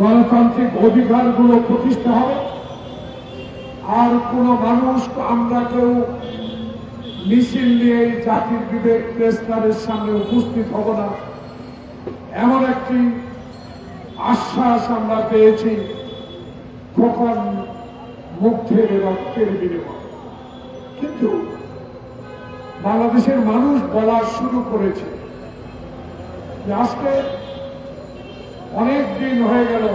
গণতান্ত্রিক অধিকারগুলো প্রতিষ্ঠা হবে। আর কোন মানুষ আমরা কেউ মিছিল নিয়ে জাতির বিবেক প্রেস ক্লাবের সামনে উপস্থিত হব না। এমন একটি আশ্বাস আমরা পেয়েছি খোকন, মুগ্ধের রক্তের বিনিময়। কিন্তু বাংলাদেশের মানুষ বলা শুরু করেছে আজকে অনেক দিন হয়ে গেল।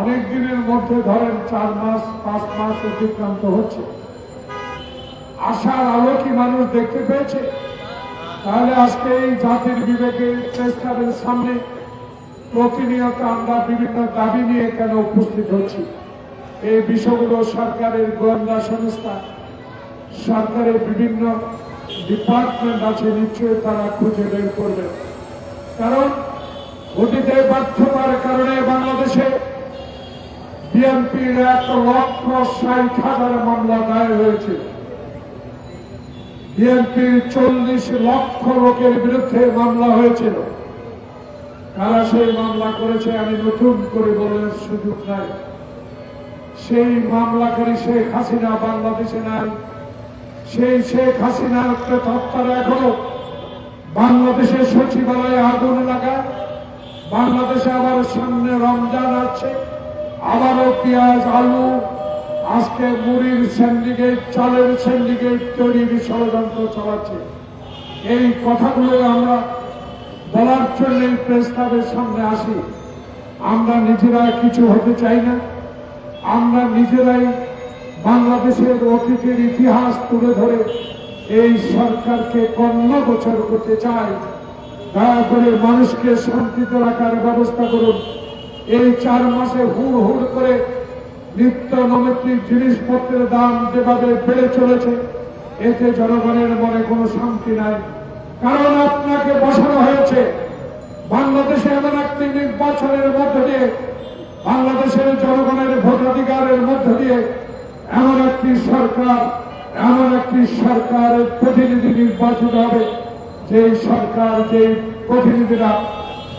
অনেক দিনের মধ্যে ধরেন চার মাস, পাঁচ মাস অতিক্রান্ত হচ্ছে। আশার আলো কি মানুষ দেখতে পেয়েছে? তাহলে আজকে এই জাতির বিবেকে ক্লাবের সামনে প্রতিনিয়ত আমরা বিভিন্ন দাবি নিয়ে কেন উপস্থিত হচ্ছি? এই বিষয়গুলো সরকারের গোয়েন্দা সংস্থা, সরকারের বিভিন্ন ডিপার্টমেন্ট আছে, নিশ্চয়ই তারা খুঁজে বের করবে কারণ অতীতে ব্যর্থতার কারণে বাংলাদেশে বিএনপির এক লক্ষ ষাট হাজার মামলা দায়ের হয়েছে। বিএনপির চল্লিশ লক্ষ লোকের বিরুদ্ধে মামলা হয়েছিল। কারা সেই মামলা করেছে আমি নতুন করে বলার সুযোগ নাই। সেই মামলাকারী শেখ হাসিনা বাংলাদেশে নাই। সেই শেখ হাসিনার প্রেতাত্মারা এখনও বাংলাদেশের সচিবালয়ে আগুন লাগায়। বাংলাদেশে আবার সামনে রমজান আছে, আবারও পেঁয়াজ, আলু। আজকে মুড়ির সিন্ডিকেট চালের সিন্ডিকেট তৈরির ষড়যন্ত্র চালাচ্ছে। এই কথাগুলো আমরা বলার জন্য প্রেস ক্লাবের সামনে আসি। আমরা নিজেরা কিছু হতে চাই না। আমরা নিজেরাই বাংলাদেশের অতীতের ইতিহাস তুলে ধরে এই সরকারকে কর্ণ গোচর করতে চাই। দয়া করে মানুষকে শান্তিতে রাখার ব্যবস্থা করুন। এই চার মাসে হুড় হুড় করে নিত্য নৈমিত্তিক জিনিসপত্রের দাম যেভাবে বেড়ে চলেছে, এতে জনগণের মনে কোনো শান্তি নাই। কারণ আপনাকে বসানো হয়েছে, বাংলাদেশে এমন একটি নির্বাচনের মধ্য দিয়ে, বাংলাদেশের জনগণের ভোটাধিকারের মধ্য দিয়ে এমন একটি সরকার, এমন একটি সরকারের প্রতিনিধি নির্বাচিত হবে। যে সরকার, যে প্রতিনিধিরা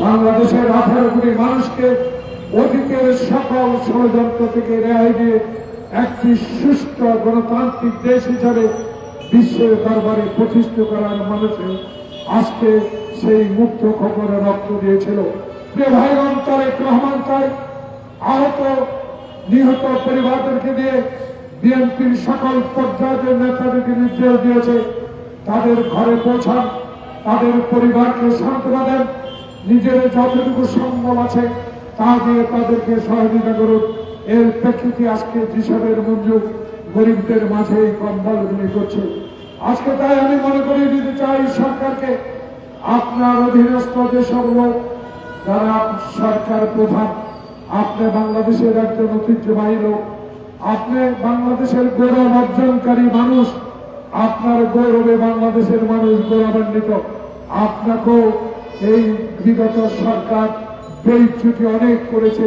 বাংলাদেশের আঠারো কোটি মানুষকে অতীতের সকল ষড়যন্ত্র থেকে রেহাই দিয়ে একটি সুস্থ গণতান্ত্রিক দেশ হিসাবে বিশ্বের দরবারে প্রতিষ্ঠিত করার মানুষে আজকে সেই মুক্ত খবরে রক্ত দিয়েছিল। রহমান আহত, নিহত পরিবারদেরকে দিয়ে বিএনপির সকল পর্যায়ের নেতাদেরকে নির্দেশ দিয়েছে, তাদের ঘরে পৌঁছান। তাদের পরিবারকে সান্ত্বনা দেন নিজের যতটুকু সম্ভব আছে, তা দিয়ে তাদেরকে সহযোগিতা করুন। এর প্রেক্ষিতে আজকে যেসবের মঞ্জুর গরিবদের মাঝে এই কম্বলগুলি করছে। আজকে তাই আমি মনে করি দিতে চাই সরকারকে, আপনার অধীনস্থ যেসব লোক যারা সরকার প্রধান, আপনি বাংলাদেশের একজন ঐতিহ্যবাহী লোক, আপনি বাংলাদেশের গৌরব অর্জনকারী মানুষ, আপনার গৌরবে বাংলাদেশের মানুষ গৌরবান্বিত। আপনাকেও এই বিগত সরকার বেইচ্যুতি অনেক করেছে।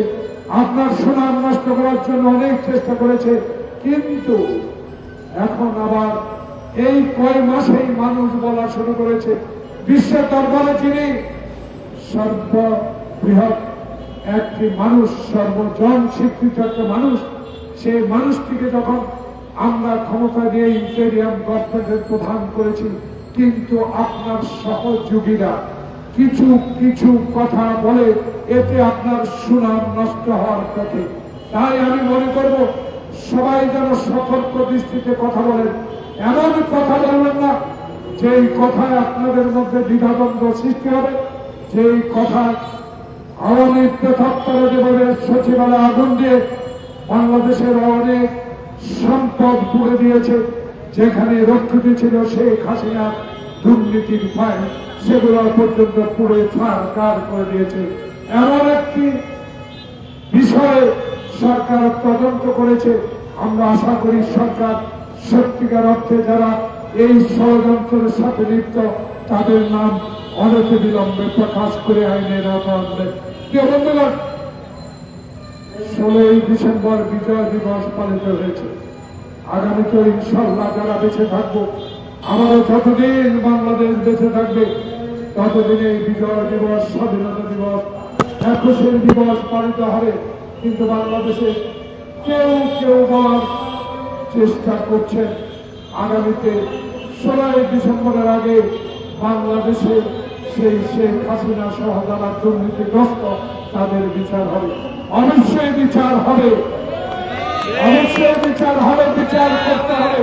আপনার সুনাম নষ্ট করার জন্য অনেক চেষ্টা করেছে। কিন্তু এখন আবার এই কয় মাসেই মানুষ বলা শুরু করেছে, বিশ্বের দরবারে যিনি সর্ববৃহৎ একটি মানুষ, সর্বজন স্বীকৃত একটা মানুষ, সেই মানুষটিকে যখন আমরা ক্ষমতা দিয়ে ইন্টেরিয়াম গভর্নমেন্টের প্রধান করেছি কিন্তু আপনার সহযোগীরা কিছু কিছু কথা বলে এতে আপনার সুনাম নষ্ট হওয়ার পথে। তাই আমি মনে করব, সবাই যেন সতর্ক দৃষ্টিতে কথা বলেন। এমন কথা বলবেন না, যেই কথায় আপনাদের মধ্যে দ্বিধাদ্বন্দ্ব সৃষ্টি হবে। যেই কথায় আওয়ামী প্রথাপ্তরা যেভাবে সচিবালয় আগুন দিয়ে বাংলাদেশের অনেক সম্পদ পুড়ে দিয়েছে। যেখানে রক্ষিত ছিল শেখ হাসিনা, দুর্নীতির ভয়, সেগুলো পর্যন্ত পুড়ে ছাড় করে দিয়েছে? এমন একটি বিষয়ে সরকার তদন্ত করেছে। আমরা আশা করি সরকার সত্যিকার অর্থে যারা এই ষড়যন্ত্রের সাথে লিপ্ত, তাদের নাম অনতি বিলম্বে প্রকাশ করে আইনের আনবেন ষোলোই ডিসেম্বর বিজয় দিবস পালিত হয়েছে। আগামীতে ইনশাল্লাহ যারা বেঁচে থাকব, আমারও যতদিন বাংলাদেশ বেঁচে থাকবে, ততদিন এই বিজয় দিবস, স্বাধীনতা দিবস, একুশের দিবস পালিত হবে। কিন্তু বাংলাদেশে কেউ কেউ বলার চেষ্টা করছেন আগামীতে ষোলোই ডিসেম্বরের আগে বাংলাদেশে সেই শেখ হাসিনা সহ যারা দুর্নীতিগ্রস্ত তাদের বিচার হবে। অবশ্যই বিচার হবে। অবশ্যই বিচার হবে, বিচার করতে হবে।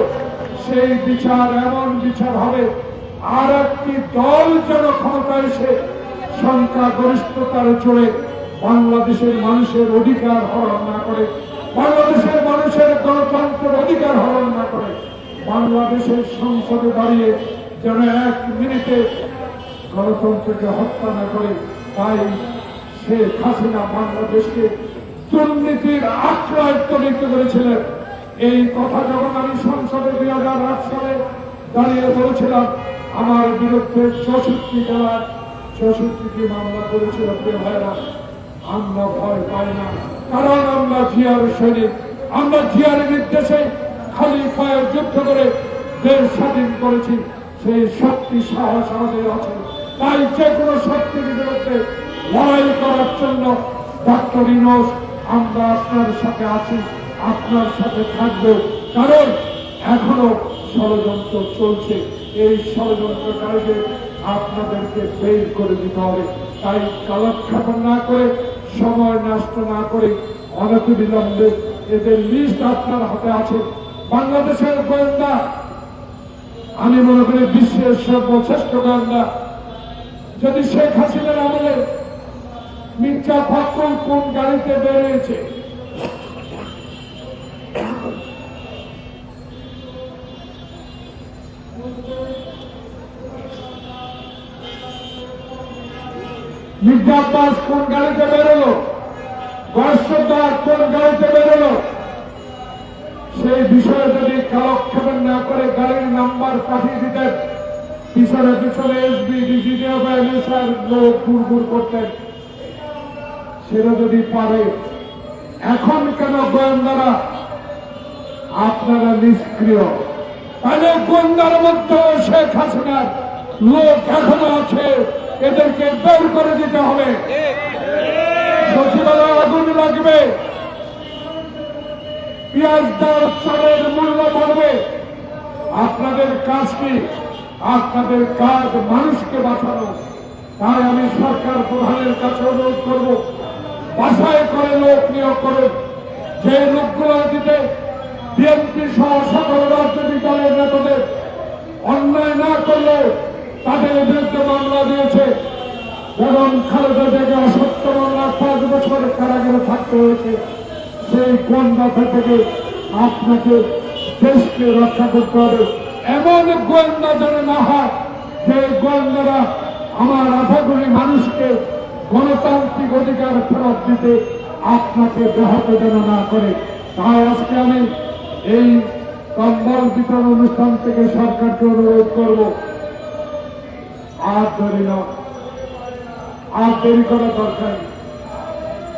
সেই বিচার এমন বিচার হবে আর একটি দল যেন ক্ষমতা এসে সংখ্যা গরিষ্ঠতার চড়ে বাংলাদেশের মানুষের অধিকার হরণ না করে, বাংলাদেশের মানুষের গণতন্ত্রের অধিকার হরণ না করে, বাংলাদেশের সংসদে দাঁড়িয়ে যেন এক মিনিটে গণতন্ত্রকে হত্যা না করে, তাই শেখ হাসিনা বাংলাদেশকে দুর্নীতির আশ্রয় তরিত করেছিলেন। এই কথা যখন আমি সংসদে দুই হাজার আট সালে দাঁড়িয়ে বলেছিলাম, আমার বিরুদ্ধে চৌষট্টি জেলার চৌষট্টিটি মামলা করেছিল প্রিয় ভাইরা আমরা ভয় পাই না। কারণ আমরা জিয়ার সৈনিক, আমরা জিয়ার নির্দেশে খালি পায়ে যুদ্ধ করে দেশ স্বাধীন করেছি। সেই শক্তি, সাহস আমাদের আছে। তাই যে কোনো শক্তির বিরুদ্ধে লড়াই করার জন্য ডক্টর ইনোস আমরা আপনার সাথে আছি, আপনার সাথে থাকব। কারণ এখনও ষড়যন্ত্র চলছে। এই ষড়যন্ত্রকারীদের আপনাদেরকে বের করে দিতে হবে। তাই কালক্ষেপণ না করে, সময় নষ্ট না করে অনতি বিলম্বে এদের লিস্ট আপনার হাতে আছে। বাংলাদেশের গোয়েন্দা, আমি মনে করি বিশ্বের সর্বশ্রেষ্ঠ গোয়েন্দা। যদি শেখ হাসিনার আমলে মির্জা ফখরুল কোন গাড়িতে বেরিয়েছে? মির্জা আব্বাস কোন গাড়িতে বেরোলো? বয়সদার কোন গাড়িতে বেরোলো? সেই বিষয়ে যদি কালক্ষেপণ না করে গাড়ির নাম্বার পাঠিয়ে দিতেন, পিছনে পিছনে এসবি ডিজিটাল বা এমএসআর লোক ঘুর ঘুর করতেন। সেটা যদি পারে, এখন কেন গোয়েন্দারা আপনারা নিষ্ক্রিয়? তাহলে গোয়েন্দার মধ্যে শেখ হাসিনার লোক এখনও আছে, এদেরকে বের করে দিতে হবে। সচিবালয় আগুন লাগবে। পেঁয়াজ দর চালের মূল্য বাড়বে। আপনাদের কাজ কি? আপনাদের কাজ মানুষকে বাঁচানো। তাই আমি সরকার প্রধানের কাছে অনুরোধ করব। বাসায় করে লোক নিয়োগ করুন। যে লোকগুলো দিতে বিএনপি সহ সকল রাজনৈতিক দলের নেতাদের অন্যায় না করলে তাদের বিরুদ্ধে মামলা দিয়েছে। যেমন খালেদা থেকে অসত্য মামলা পাঁচ বছর কারাগারে থাকতে হয়েছে। সেই কোন মাথা থেকে আপনাকে দেশকে রক্ষা করতে হবে? এমন গোয়েন্দা যেন না হয়, যে গোয়েন্দারা আমার আশা করি মানুষকে গণতান্ত্রিক অধিকার ফেরত দিতে আপনাকে ব্যাহত যেন না করে। তাই আজকে আমি এই কম্বল বিতরণ অনুষ্ঠান থেকে সরকারকে অনুরোধ করব। আর ধরি না। আর দেরি করা দরকার।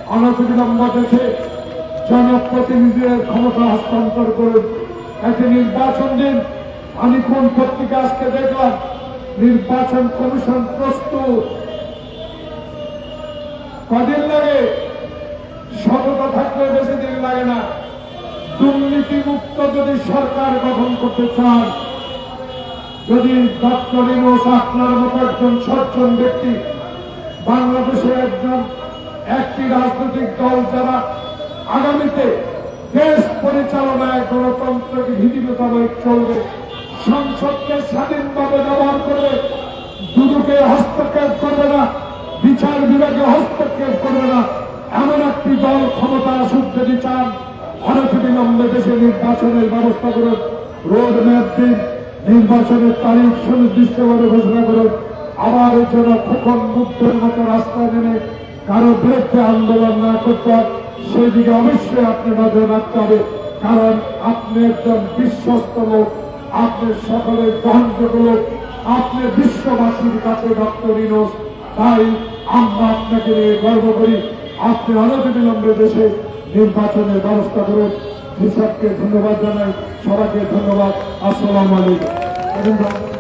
অনতিবিলম্ব দেশে জনপ্রতিনিধিদের ক্ষমতা হস্তান্তর করুন। একটি নির্বাচন দিন। আমি কোন পত্রিকা আজকে দেখলাম? নির্বাচন কমিশন প্রস্তুত। কদিন লাগে? সততা থাকলে বেশি দিন লাগে না। দুর্নীতি মুক্ত যদি সরকার গঠন করতে চান, যদি ডক্টর ইনোস আপনার মতো একজন সজ্জন ব্যক্তি, বাংলাদেশে একজন একটি রাজনৈতিক দল যারা আগামীতে দেশ পরিচালনায় গণতন্ত্রকে ভীতি মোতাবেক চলবে, সংসদকে স্বাধীনভাবে ব্যবহার করবে, দুদুকে হস্তক্ষেপ করবে না বিচার বিভাগে হস্তক্ষেপ করবে না। এমন একটি দল ক্ষমতা আসুক যদি চান অনতিবিলম্বে দেশে নির্বাচনের ব্যবস্থা করুন রোড ম্যাপ দিন, নির্বাচনের তারিখ সুনির্দিষ্টভাবে ঘোষণা করুন আবার জন্য খোকন মুক্তের মতো রাস্তায় নেমে কারও বিরুদ্ধে আন্দোলন না করতে সেই দিকে অবশ্যই আপনি নজর রাখতে হবে। কারণ আপনি একজন বিশ্বস্ত লোক, আপনি সকলের গ্রহণযোগ্য লোক, আপনি বিশ্ববাসীর কাছে ডক্টর ইনোস তাই আমরা আপনাকে নিয়ে গর্ব করি। আপনি অনতিবিলম্বে দেশে নির্বাচনের ব্যবস্থা করুন। হিসাবকে ধন্যবাদ জানাই। সবাইকে ধন্যবাদ। আসসালামু আলাইকুম।